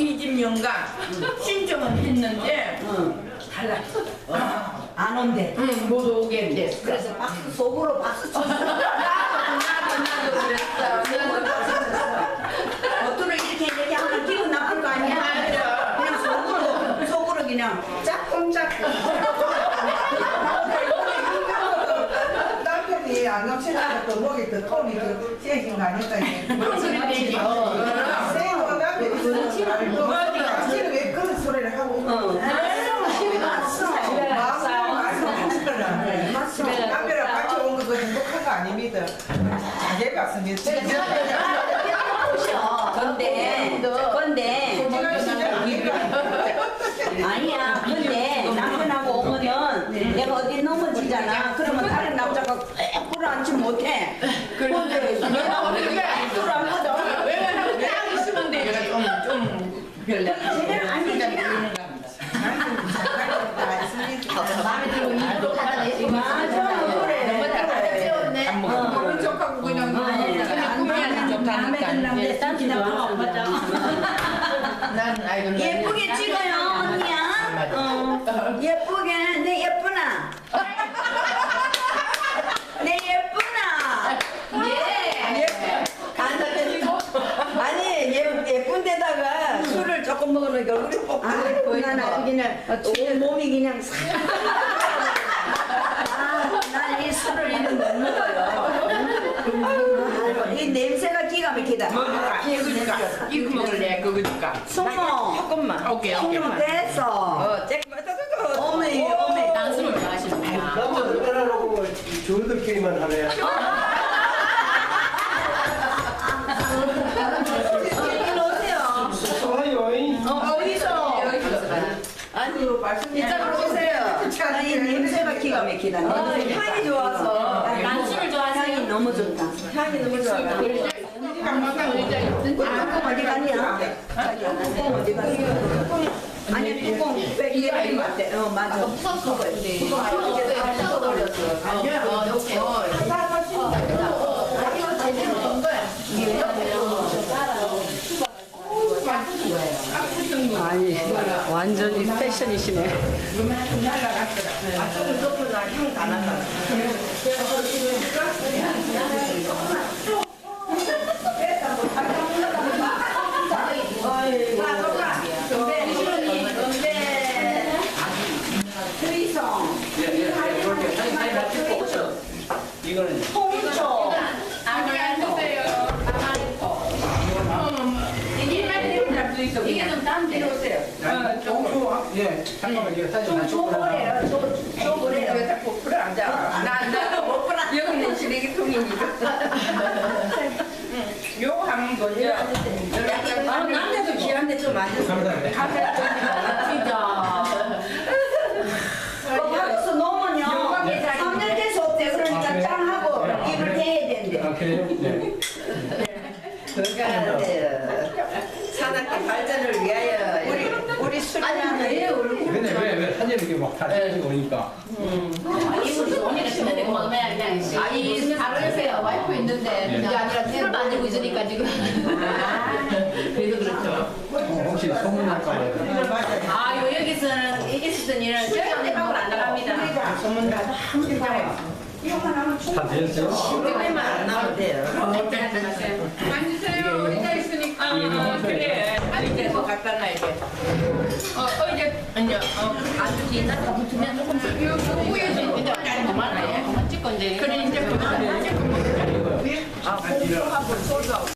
이집 영감 신청은 했는데 응. 달라. 안 온대. 응, 못 오게 됐어. 그래서 박수 속으로 박수 쳤어. 나도 나도 그랬어. 겉으로 이렇게 얘기하면 기분 나쁠 거 아니야? 맞아. 그냥 속으로 속으로 그냥 짝꿍 짝꿍. 남편이 안경 챙겨서 목이 더 톤이 더 세진 거 아닐까 이게. 무슨 얘기? 그런 알고 당신은 왜 그런 소리를 하고 있는 맞어. 맞어. 남편이랑 같이 온거 행복한 거 아닙니다. 자제 같습니다. 근데 근데 아니야. 근데 남편하고 오면은 내가 어디 넘어지잖아. 그러면 다른 남자가 꿀안지 못해. 근데 내가 어떻게 꿀안거든. 왜냐면 딱 있으면 돼. 얘가 좀좀 별로. 제대로 안 되잖아. 마음에 들고 갖다 내지 마. 맞아, 그래. 안 먹어. 모른 척하고 그냥 마음에. 남자 딱 맞아. 난 아이고 예쁘게 찍어요 언니야. 어. 예쁘게 내 예쁘나. 내 예쁘나. 예. 아니 예, 예쁜 데다가 술을 조금 먹으면 얼굴이 뽀뽀해 그냥 온 몸이 그냥 싹. 아난이 술을 이런 못 먹어요. 이 냄새가 기가 막히다. 먹을까? 그러니까 이거 먹을래? 그거 줄까? 소모. 조금만. 오케이 오케이. 소모 됐어. 어, 더 어메 어메. 단숨을 마시는구나. 남자들 빼라놓고 저들끼리만 하네. 아니 이쪽으로 오세요. 아니 냄새가 기가 막히다. 향이 좋아서. 난술을 좋아하세요? 향이 너무 좋다. 향이 너무 좋아. 뚜껑 어디 갔냐? 뚜껑 어디 갔어? 아니 뚜껑 아닌 것 같아? 어 맞아. 부쉈어. 아니야. 어, 이렇게. 아니 완전히 패션이시네. 트리성, 이거는 좀 딴데. 오세요. 예 잠깐만 이거 사진 나 초보래요. 초 초보래요. 왜 자꾸 풀어 앉아? 나 나도 못 풀어. 여기는 쓰레기통이니까. 요거 하면 뭐냐? 아, 남자도 귀한데 좀 많이. 진짜. 거기서 넣으면요. 3년 돼서 없대. 그러니까 짱 하고 입을 대야 된대. 아 그래요? 네. 산악회 발전을 위하여 우리 우리 수련하는 근데 왜왜 사진 이렇게 막다 찍고 오니까 이분이 언니가 신는데 그만 해야 그냥. 아니 다르세요. 와이프 있는데 그게 아니라 술을 만들고 있으니까 지금. 그래서 그렇죠. 어, 혹시 소문날까 봐요. 아요 여기서는 있었던 일은 저희 언니 안 나갑니다. 소문 나서 한개 봐요. 다 되셨어요? 그때만 안 나오면 돼요. 앉으세요. 어, 어 이제 아니요. 어, 아주 뒤에 다 붙으면 조금씩 우유도 이제 그만 찍고 이제 그래 이제 그만 찍고 아, 공부하고 솔도